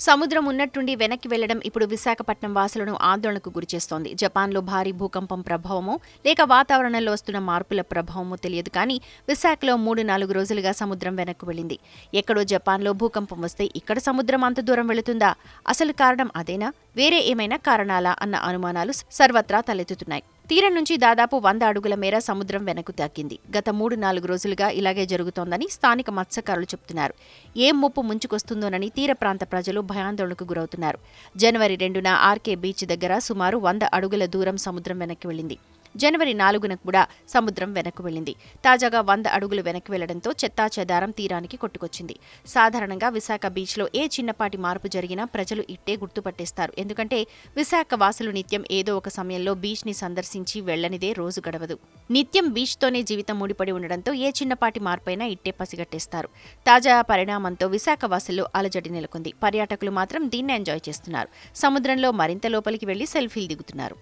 సముద్రం ఉన్నట్టుండి వెనక్కి వెళ్ళడం ఇప్పుడు విశాఖపట్నం వాసులను ఆందోళనకు గురిచేస్తోంది జపాన్లో భారీ భూకంపం ప్రభావమో లేక వాతావరణంలో వస్తున్న మార్పుల ప్రభావమో తెలియదు కానీ విశాఖలో మూడు నాలుగు రోజులుగా సముద్రం వెనక్కు వెళ్ళింది. ఎక్కడో జపాన్లో భూకంపం వస్తే ఇక్కడ సముద్రం అంత దూరం వెళుతుందా? అసలు కారణం అదేనా? వేరే ఏమైనా కారణాలా? అన్న అనుమానాలు సర్వత్రా తలెత్తుతున్నాయి. తీరం నుంచి దాదాపు వంద అడుగుల మేర సముద్రం వెనక్కు తగ్గింది గత మూడు నాలుగు రోజులుగా ఇలాగే జరుగుతోందని స్థానిక మత్స్యకారులు చెబుతున్నారు ఏం ముప్పు ముంచుకొస్తుందోనని తీర ప్రాంత ప్రజలు భయాందోళనకు గురవుతున్నారు. జనవరి రెండున ఆర్కే బీచ్ దగ్గర సుమారు వంద అడుగుల దూరం సముద్రం వెనక్కి వెళ్ళింది. జనవరి నాలుగున కూడా సముద్రం వెనక్కు వెళ్ళింది. తాజాగా వంద అడుగులు వెనక్కి వెళ్ళడంతో చెత్తా చెదారం తీరానికి కొట్టుకొచ్చింది. సాధారణంగా విశాఖ బీచ్లో ఏ చిన్నపాటి మార్పు జరిగినా ప్రజలు ఇట్టే గుర్తుపట్టేస్తారు. ఎందుకంటే విశాఖ వాసులు నిత్యం ఏదో ఒక సమయంలో బీచ్ని సందర్శించి వెళ్ళనిదే రోజు గడవదు. నిత్యం బీచ్తోనే జీవితం ముడిపడి ఉండడంతో ఏ చిన్నపాటి మార్పైనా ఇట్టే పసిగట్టేస్తారు. తాజా పరిణామంతో విశాఖ వాసుల్లో అలజడి నెలకొంది. పర్యాటకులు మాత్రం దీన్ని ఎంజాయ్ చేస్తున్నారు. సముద్రంలో మరింత లోపలికి వెళ్ళి సెల్ఫీలు దిగుతున్నారు.